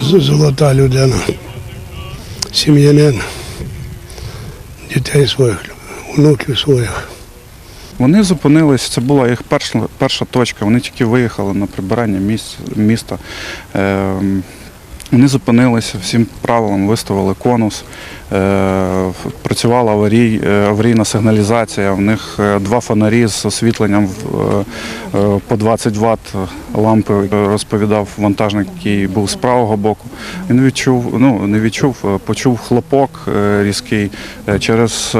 Золота людина, сім'янин, дітей своїх, внуків своїх. Вони зупинились, це була їх перша, перша точка. Вони тільки виїхали на прибирання міст, міста. Вони зупинилися всім правилам, виставили конус. Е, Працювала аварій, е, аварійна сигналізація. В них е, два фонарі з освітленням по 20 Вт лампи розповідав вантажник, який був з правого боку. Він відчув, ну не відчув, почув хлопок різкий через.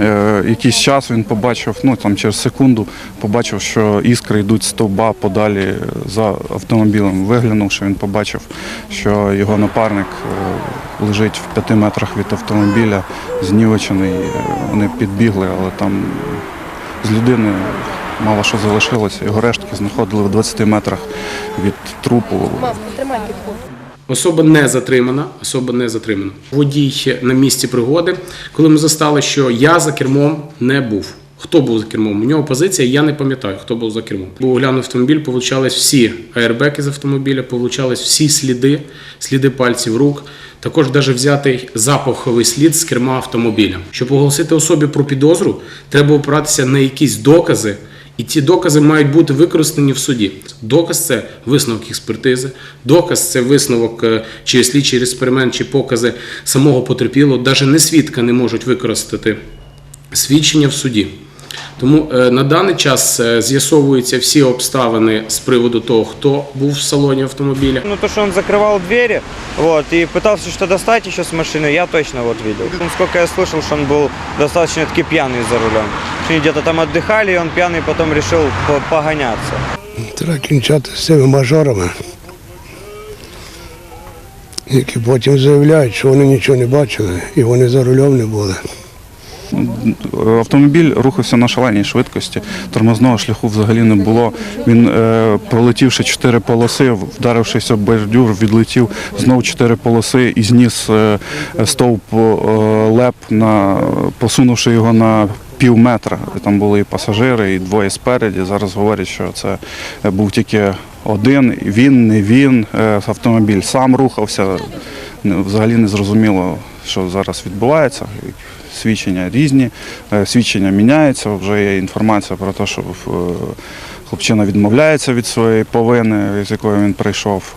Е, Е, якийсь час він побачив, ну там через секунду побачив, що іскри йдуть стовба подалі за автомобілем. Виглянувши, він побачив, що його напарник е, лежить в п'яти метрах від автомобіля, знівечений. Е, Вони підбігли, але там з людини мало що залишилося. Його рештки знаходили в 20 метрах від трупу. Особа не затримана, особа не затримана. Водій на місці пригоди, коли ми застали, що я за кермом не був. Хто був за кермом? У нього позиція, я не пам'ятаю, хто був за кермом. Був оглянув автомобіль, получались всі аербеки з автомобіля, получались всі сліди, сліди пальців рук. Також навіть взятий запаховий слід з керма автомобіля. Щоб оголосити особі про підозру, треба опиратися на якісь докази, і ці докази мають бути використані в суді. Доказ це висновок експертизи, доказ це висновок е, чи слідчий експеримент, чи покази самого потерпілого. Навіть не свідка не можуть використати свідчення в суді. Тому е, на даний час е, з'ясовуються всі обставини з приводу того, хто був в салоні автомобіля. Ну, то, что он закрывал двери, вот, и пытался что-то достать еще с машины, я точно вот видел. Насколько я слышал, что он был достаточно-таки пьяный за рулем. Они где-то там отдыхали, и он пьяный потом решил погоняться. Треба кінчати з цими мажорами, які потім заявляють, що вони нічого не бачили і вони за рулем не були. Автомобіль рухався на шаленій швидкості, тормозного шляху взагалі не було. Він, е, пролетівши чотири полоси, вдарившись об бордюр, відлетів знову чотири полоси і зніс е, стовп е, леп, на, посунувши його на пів метра. Там були і пасажири, і двоє спереді. Зараз говорять, що це був тільки один, він, не він. Е, Автомобіль сам рухався. Взагалі не зрозуміло, що зараз відбувається. Свідчення різні, е, свідчення міняються. Вже є інформація про те, що е, хлопчина відмовляється від своєї повини, з якої він прийшов.